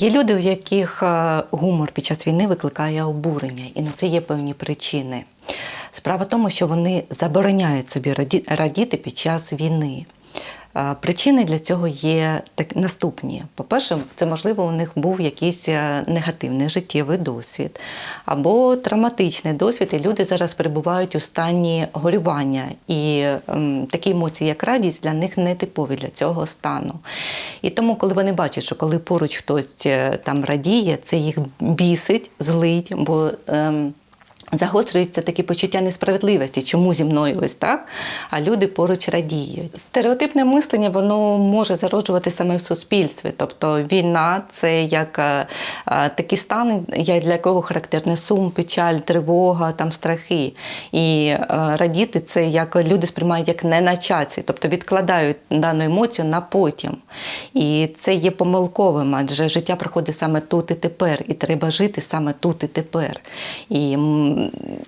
Є люди, у яких е, гумор під час війни викликає обурення, і на це є певні причини. Справа в тому, що вони забороняють собі раді- радіти під час війни. Причини для цього є так наступні. По-перше, це можливо у них був якийсь е, негативний життєвий досвід або травматичний досвід, і люди зараз перебувають у стані горювання. І ем, такі емоції, як радість, для них не типові для цього стану. І тому, коли вони бачать, що коли поруч хтось е, там радіє, це їх бісить, злить, бо. Ем, Загострюється таке почуття несправедливості, чому зі мною ось так, а люди поруч радіють. Стереотипне мислення воно може зароджувати саме в суспільстві. Тобто війна це як е, е, такий стан, для якого характерний сум, печаль, тривога, там страхи. І е, радіти це як люди сприймають як не на часі, тобто відкладають дану емоцію на потім. І це є помилковим, адже життя проходить саме тут і тепер, і треба жити саме тут і тепер. І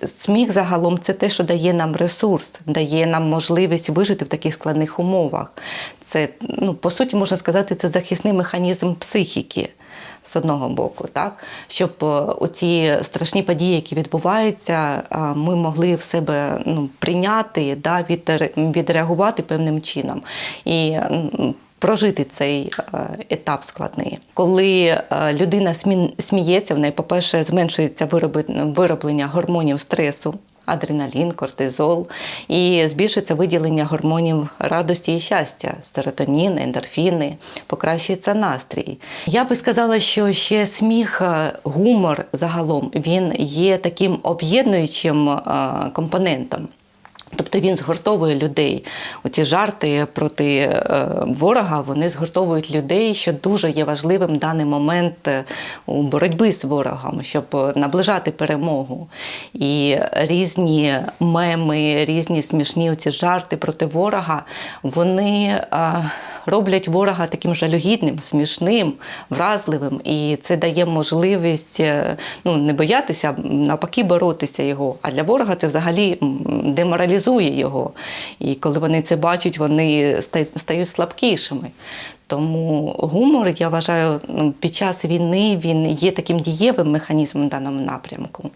сміх загалом це те, що дає нам ресурс, дає нам можливість вижити в таких складних умовах. Це, ну, по суті, можна сказати, це захисний механізм психіки. З одного боку, так щоб е, оці страшні події, які відбуваються, е, ми могли в себе ну, прийняти, да, відреагувати певним чином і прожити цей е, етап складний. Коли е, людина смі- сміється, в неї, по-перше, зменшується вироблення гормонів стресу. Адреналін, кортизол і збільшується виділення гормонів радості і щастя, серотонін, ендорфіни, покращується настрій. Я би сказала, що ще сміх, е, гумор загалом він є таким об'єднуючим компонентом. Тобто він згуртовує людей. Оці жарти проти е, ворога вони згуртовують людей, що дуже є важливим в даний момент е, у боротьбі з ворогом, щоб е, наближати перемогу. І різні меми, різні смішні оці жарти проти ворога, вони роблять ворога таким жалюгідним, смішним, вразливим. І це дає можливість е, ну, не боятися, навпаки, боротися його. А для ворога це взагалі деморалізує його. І коли вони це бачать, вони стають слабкішими. Тому гумор, я вважаю, ну, під час війни він є таким дієвим механізмом в даному напрямку.